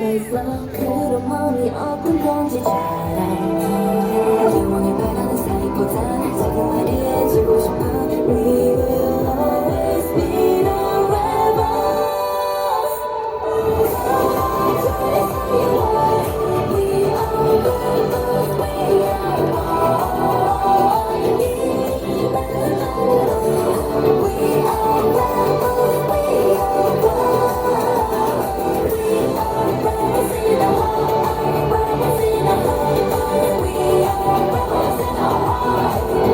수가 있어 그런 마음이 어떤 건지 잘 알기에 영원을 바라는 사이보다 지금 화려해지고 싶어 We will always be the rebels We are good, but we are all We are rebels 保护。